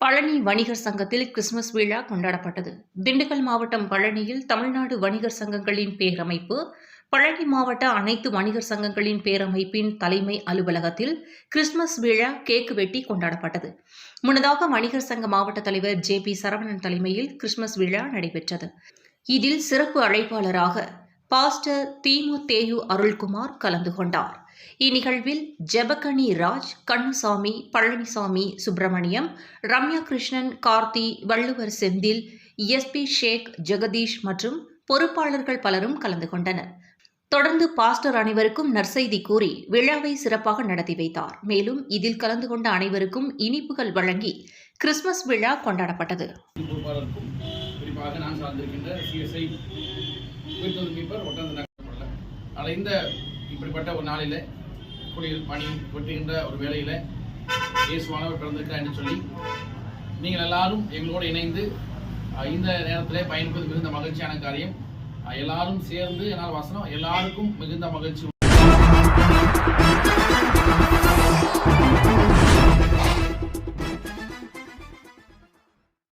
பழனி வணிகர் சங்கத்தில் கிறிஸ்துமஸ் விழா கொண்டாடப்பட்டது. திண்டுக்கல் மாவட்டம் பழனியில் தமிழ்நாடு வணிகர் சங்கங்களின் பேரமைப்பு பழனி மாவட்ட அனைத்து வணிகர் சங்கங்களின் பேரமைப்பின் தலைமை அலுவலகத்தில் கிறிஸ்துமஸ் விழா கேக்கு வெட்டி கொண்டாடப்பட்டது. முன்னதாக வணிகர் சங்க மாவட்ட தலைவர் ஜே பி சரவணன் தலைமையில் கிறிஸ்துமஸ் விழா நடைபெற்றது. இதில் சிறப்பு அழைப்பாளராக பாஸ்டர் தீமு தேயு அருள்குமார் கலந்து கொண்டார். இந்நிகழ்வில் ஜெபகணி ராஜ் கண்ணுசாமி பழனிசாமி சுப்பிரமணியம் ரம்யா கிருஷ்ணன் கார்த்தி வள்ளுவர் செந்தில் எஸ்பி ஷேக் ஜெகதீஷ் மற்றும் பொறுப்பாளர்கள் பலரும் கலந்து கொண்டனர். தொடர்ந்து பாஸ்டர் அனைவருக்கும் நற்செய்தி கூறி விழாவை சிறப்பாக நடத்தி வைத்தார். மேலும் இதில் கலந்து கொண்ட அனைவருக்கும் இனிப்புகள் வழங்கி கிறிஸ்துமஸ் விழா கொண்டாடப்பட்டது. உயிர்த்தது மீட்பர் ஒட்டந்து நகரமல்ல ஆனால் இந்த இப்படிப்பட்ட ஒரு நாளில் குளிர் பணி வெட்டுகின்ற ஒரு வேளையில் இயேசுவானவர் பிறந்திருக்கிறார் என்று சொல்லி நீங்கள் எல்லாரும் எங்களோடு இணைந்து இந்த நேரத்தில் பயன்பது மிகுந்த மகிழ்ச்சியான காரியம். எல்லாரும் சேர்ந்து என்னால் வசனம் எல்லாருக்கும் மிகுந்த மகிழ்ச்சி